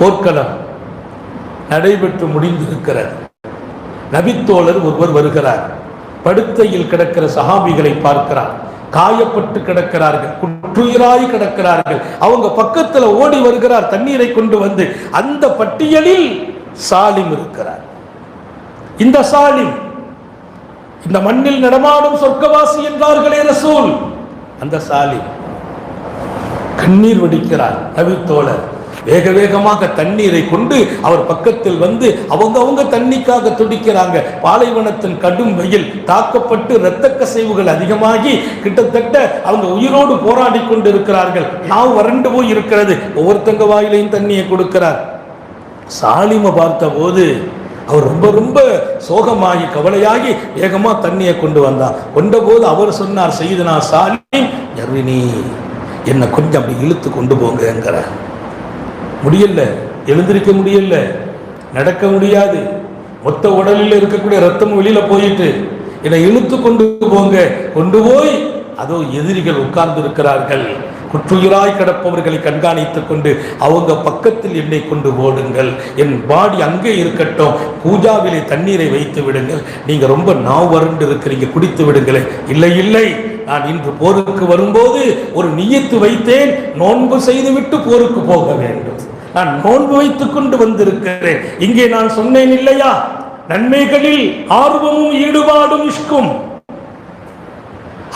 போர்க்களம் நடைபெற்று முடிந்திருக்கிறது. நபித்தோழர் ஒருவர் வருகிறார். படுத்தையில் கிடக்கிற சஹாபிகளை பார்க்கிறார். காயப்பட்டு கிடக்கிறார்கள். குற்றுயிராய் கிடக்கிறார்கள். அவங்க பக்கத்துல ஓடி வருகிறார். தண்ணீரை கொண்டு வந்து அந்த பட்டியலில் சாலிம் இருக்கிறார். இந்த சாலிம் இந்த மண்ணில் நடமாடும் சொர்க்கவாசி என்றார்களே ரசூல். அந்த சாலிம் கண்ணீர் வடிக்கிறார். நபித்தோழர் வேக வேகமாக தண்ணீரை கொண்டு அவர் பக்கத்தில் வந்து அவங்க அவங்க தண்ணிக்காக துடிக்கிறாங்க. பாலைவனத்தின் கடும் வெயில் தாக்கப்பட்டு இரத்த கசைவுகள் அதிகமாகி கிட்டத்தட்ட அவங்க உயிரோடு போராடி கொண்டு இருக்கிறார்கள் நான் வறண்டு போய் இருக்கிறது ஒவ்வொருத்தங்க வாயிலையும் தண்ணியை கொடுக்கிறார். சாலிமை பார்த்த போது அவர் ரொம்ப ரொம்ப சோகமாகி கவலையாகி வேகமாக தண்ணியை கொண்டு வந்தார். கொண்டபோது அவர் சொன்னார் செய்தனா சாலி யர்வினி என்னை கொஞ்சம் அப்படி இழுத்து கொண்டு போங்கிறார் முடியல எழுந்திருக்க முடியல நடக்க முடியாது. மொத்த உடலில் இருக்கக்கூடிய ரத்தம் வெளியில போயிட்டு என்னை இழுத்து கொண்டு போங்க கொண்டு போய். அதோ எதிரிகள் உட்கார்ந்து இருக்கிறார்கள் குற்றுயிராய் கிடப்பவர்களை கண்காணித்துக் கொண்டு அவங்க பக்கத்தில் என்னை கொண்டு ஓடுங்கள். என் பாடி அங்கே இருக்கட்டும். பூஜாவிலே தண்ணீரை வைத்து விடுங்கள். நீங்க ரொம்ப நாவ் வறண்டு இருக்கிறீங்க குடித்து விடுங்களேன். இல்லை இல்லை. நான் இன்று போருக்கு வரும்போது ஒரு நியத்து வைத்தேன். நோன்பு செய்துவிட்டு போருக்கு போக வேண்டும். நான் நோன்பு வைத்துக் கொண்டு வந்திருக்கிறேன். இங்கே நான் சொன்னேன் இல்லையா? நன்மைகளில் ஆர்வமும் ஈடுபாடும் இஷ்கும்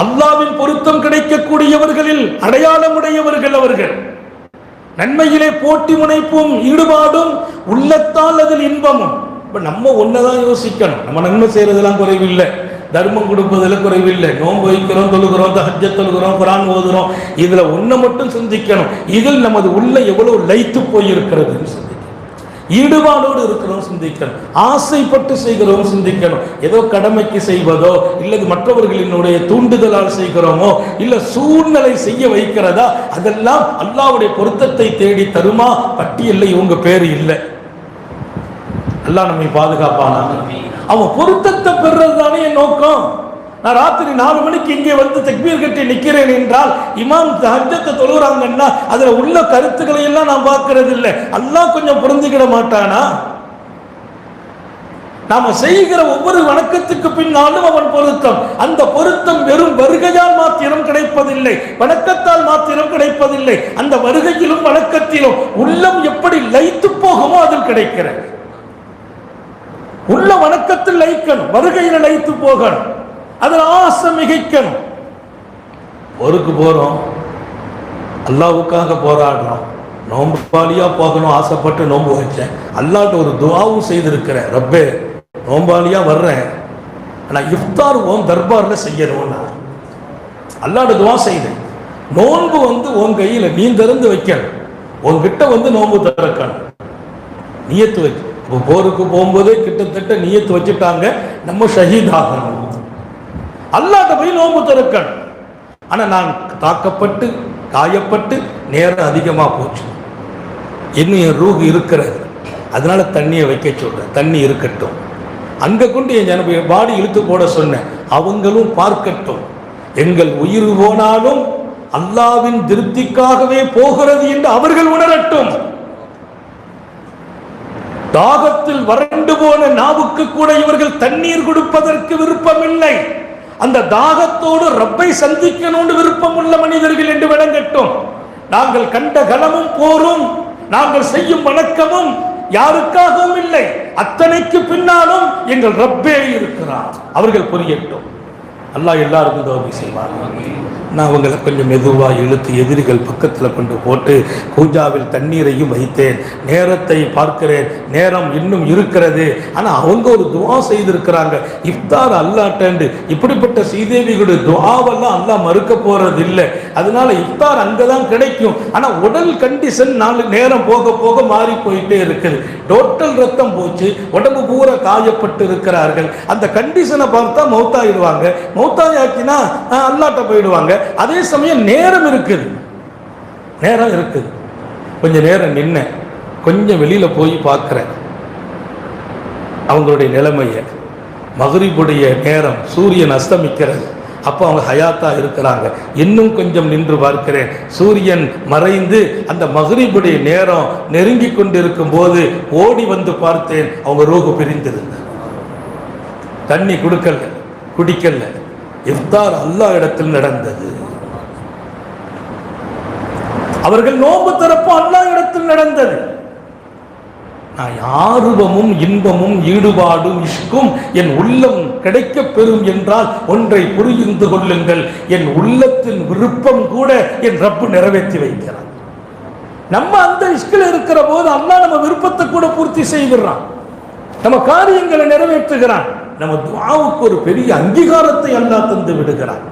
அல்லாவின் பொருத்தம் கிடைக்கக்கூடியவர்களில் அடையாளம் உடையவர்கள் அவர்கள். நன்மையிலே போட்டி முனைப்பும் ஈடுபாடும் உள்ளத்தால் அதில் இன்பமும். நம்ம ஒன்னதான் யோசிக்கணும். நம்ம நன்மை செய்யறதெல்லாம் குறைவில்லை. தர்மம் கொடுப்பதில் குறைவில்லை. நோன்பு வைக்கிறோம் தொழுகிறோம் தஹஜ தொழுகிறோம் குரான் ஓதுறோம் இதில் ஒன்றை மட்டும் சிந்திக்கணும். இதில் நமது உள்ள எவ்வளவு லைத்து போயிருக்கிறதுன்னு சிந்திக்கணும். ஈடுபாடோடு இருக்கிறோம் சிந்திக்கணும். ஆசைப்பட்டு செய்கிறோம் சிந்திக்கணும். ஏதோ கடமைக்கு செய்வதோ இல்லது மற்றவர்களினுடைய தூண்டுதலால் செய்கிறோமோ இல்ல சூழ்நிலை செய்ய வைக்கிறதா அதெல்லாம் அல்லாவுடைய பொருத்தத்தை தேடி தருமா? பட்டியல்ல இவங்க பேர் இல்லை. எல்லாம் நம்மை பாதுகாப்பானாங்க அவன் பொருத்தத்தை பெறுறது தானே என் நோக்கம். நான் ராத்திரி நாலு மணிக்கு இங்கே வந்து தக்பீர் கட்டி நிக்கிறேன் என்றால் இமாம் ஹஜ்ஜத்தை தொழுகிறாங்கன்னா அதுல உள்ள கருத்துக்களை எல்லாம் நான் பார்க்கறது இல்லை அல்லாஹ் கொஞ்சம் புரிஞ்சுக்கிட மாட்டானா? நாம செய்கிற ஒவ்வொரு வணக்கத்துக்கு பின்னாலும் அவன் பொருத்தம். அந்த பொருத்தம் வெறும் வருகையால் மாத்திரம் கிடைப்பதில்லை. வணக்கத்தால் மாத்திரம் கிடைப்பதில்லை. அந்த வருகையிலும் வணக்கத்திலும் உள்ளம் எப்படி லைத்து போகுமோ அதில் கிடைக்கிறது. உள்ள வணக்கத்தில் லயிக்கணும் வருகையில் லயித்து போகணும் அதில் ஆசை மிகைக்கணும். போருக்கு போறோம் அல்லாவுக்காக போராடுறோம் நோம்பாளியா போகணும் ஆசைப்பட்டு நோன்பு வச்சேன் அல்லாட்ட ஒரு துவாவும் செய்திருக்கிறேன் ரப்பே நோம்பாலியாக வர்றேன் ஆனால் இஃப்தார் ஓம் தர்பாரில் செய்யணும் நான் அல்லாட்ட துவா செய்தேன். நோன்பு வந்து உன் கையில் நீ திறந்து வைக்கணும் உன்கிட்ட வந்து நோன்பு திறக்கணும். நீயத்து வச்சு இப்போ போருக்கு போகும்போதே கிட்டத்தட்ட நியத்து வச்சுட்டாங்க. நம்ம ஷஹீதாகணும். அல்லாத போய் நோம்பு திறக்கணும். ஆனால் நான் தாக்கப்பட்டு காயப்பட்டு நேரம் அதிகமாக போச்சு. இன்னும் என் ரூஹ் இருக்கிறது. அதனால தண்ணியை வைக்க சொல்கிறேன் தண்ணி இருக்கட்டும். அங்கே கொண்டு என் ஜனப பாடி இழுத்து போட சொன்னேன். அவங்களும் பார்க்கட்டும். எங்கள் உயிர் போனாலும் அல்லாவின் திருப்திக்காகவே போகிறது என்று அவர்கள் உணரட்டும். தாகத்தில் வறண்டு போன நாவுக்கு கூட இவர்கள் தண்ணீர் கொடுப்பதற்கு விருப்பமில்லை. அந்த தாகத்தோடு ரப்பை சந்திக்கணும்னு விருப்பம் உள்ள மனிதர்கள் என்று விளங்கட்டும். நாங்கள் கண்ட கனமும் போரும். நாங்கள் செய்யும் வணக்கமும் யாருக்காகவும் இல்லை. அத்தனைக்கு பின்னாலும் எங்கள் ரப்பே இருக்கிறார். அவர்கள் புரியட்டும். அல்லாஹ் எல்லாருக்கும் தோல்வி செய்வார்கள் நான் அவங்களை கொஞ்சம் மெதுவாக இழுத்து எதிரிகள் பக்கத்தில் கொண்டு போட்டு பூஜாவில் தண்ணீரையும் வைத்தேன். நேரத்தை பார்க்கிறேன். நேரம் இன்னும் இருக்கிறது. ஆனால் அவங்க ஒரு துவா செய்திருக்கிறாங்க. இஃப்தார் அல்லாட்டண்டு. இப்படிப்பட்ட ஸ்ரீதேவிகளுடைய துவாவெல்லாம் அல்லா மறுக்க போகிறது இல்லை அதனால இஃப்தார் அங்கே தான் கிடைக்கும். ஆனால் உடல் கண்டிஷன் நாலு நேரம் போக போக மாறி போயிட்டே இருக்குது. டோட்டல் ரத்தம் போச்சு. உடம்பு பூரா காயப்பட்டு இருக்கிறார்கள் அந்த கண்டிஷனை பார்த்தா மௌத்தாயிடுவாங்க. மௌத்தாயாக்கினா ஆக்கினா அல்லாட்ட போயிடுவாங்க. அதே சமயம் நேரம் இருக்குது. நேரம் இருக்குது. கொஞ்சம் நேரம் நின்ன கொஞ்சம் வெளியில் போய் பார்க்குறேன் அவங்களுடைய நிலைமையை. மகரிபுடைய நேரம் சூரியன் அஸ்தமிக்கிறது. அப்போ அவங்க ஹயாத்தாக இருக்கிறாங்க. இன்னும் கொஞ்சம் நின்று பார்க்கிறேன். சூரியன் மறைந்து அந்த மகரிபுடைய நேரம் நெருங்கி கொண்டிருக்கும் போது ஓடி வந்து பார்த்தேன். அவங்க ரோகு பிரிந்திருந்தார் தண்ணி கொடுக்கல குடிக்கல. இஃப்தார் அல்லா இடத்தில் நடந்தது. அவர்கள் நோம்பு திறப்பு அல்லாஹ் இடத்தில் நடந்தது. நான் ஆர்வமும் இன்பமும் ஈடுபாடும் இஷ்கும் என் உள்ளம் கிடைக்கப் பெறும் என்றால் ஒன்றை புரிந்து கொள்ளுங்கள். என் உள்ளத்தின் விருப்பம் கூட என் ரப்பு நிறைவேற்றி வைக்கிறான் நம்ம அந்த இஷ்கில் இருக்கிற போது அல்லா நம்ம விருப்பத்தை கூட பூர்த்தி செய்கிறான் நம்ம காரியங்களை நிறைவேற்றுகிறான். நம்ம துவாவுக்கு ஒரு பெரிய அங்கீகாரத்தை அல்லாஹ் தந்து விடுகிறான்.